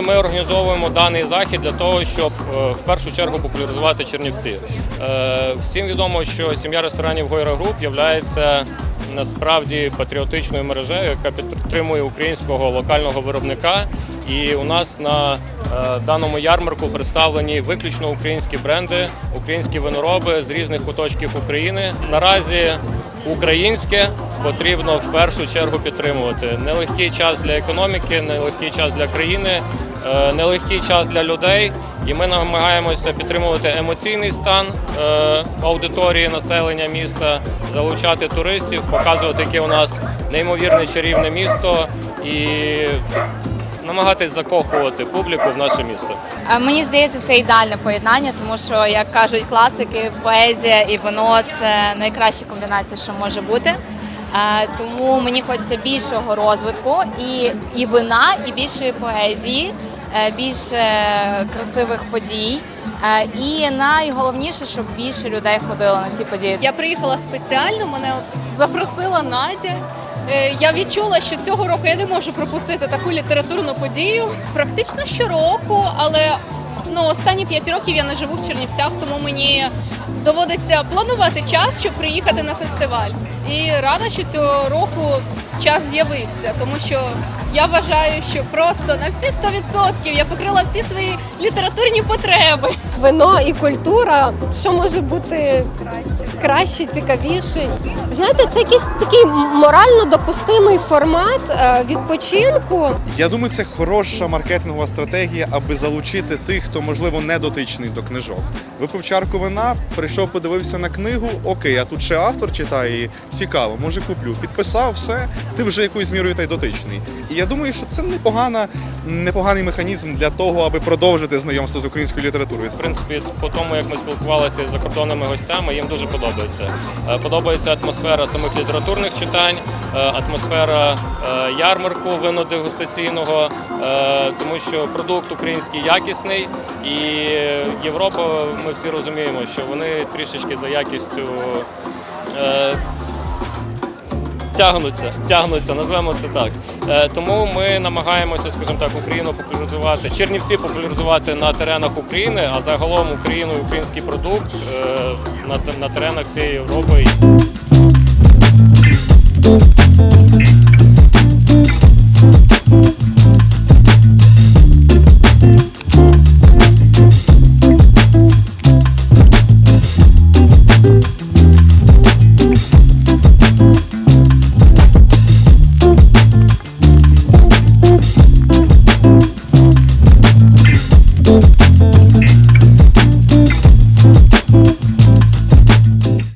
ми організовуємо даний захід для того, щоб е, в першу чергу популяризувати Чернівці. Е, Всім відомо, що сім'я ресторанів Гойра Груп є насправді патріотичною мережею, яка підтримує українського локального виробника. І у нас на е, даному ярмарку представлені виключно українські бренди, українські винороби з різних куточків України. Наразі українське потрібно в першу чергу підтримувати. Нелегкий час для економіки, нелегкий час для країни, е, нелегкий час для людей. І ми намагаємося підтримувати емоційний стан е, аудиторії населення міста, залучати туристів, показувати, яке у нас неймовірне чарівне місто і намагатись закохувати публіку в наше місто. Е, Мені здається, це ідеальне поєднання, тому що, як кажуть класики, поезія і вино це найкраща комбінація, що може бути. Е, Тому мені хочеться більшого розвитку і, і вина, і більшої поезії, е, більше красивих подій. І найголовніше, щоб більше людей ходило на ці події. Я приїхала спеціально, мене запросила Надя. Е, Я відчула, що цього року я не можу пропустити таку літературну подію. Практично щороку, але ну, останні п'ять років я не живу в Чернівцях, тому мені доводиться планувати час, щоб приїхати на фестиваль. І рада, що цього року час з'явився, тому що я вважаю, що просто на всі 100% я покрила всі свої літературні потреби. вино і культура, що може бути краще, цікавіше. Знаєте, це якийсь такий морально допустимий формат е, відпочинку. Я думаю, це хороша маркетингова стратегія, аби залучити тих, хто можливо не дотичний до книжок. Випив чарку вина, прийшов, подивився на книгу. Окей, а тут ще автор читає і цікаво, може куплю. Підписав все, ти вже якоюсь мірою та й дотичний. І я думаю, що це непогана, непоганий механізм для того, аби продовжити знайомство з українською літературою. В принципі, по тому, як ми спілкувалися з закордонними гостями, їм дуже подобається. Е, Подобається атмосфера самих літературних читань, е, атмосфера е, ярмарку винодегустаційного, тому що продукт український якісний, і Європа, ми всі розуміємо, що вони трішечки за якістю. Тягнуться, тягнуться, назвемо це так. Е, Тому ми намагаємося, скажімо так, Україну популяризувати, Чернівці популяризувати на теренах України, а загалом Україну і український продукт е, на теренах всієї Європи.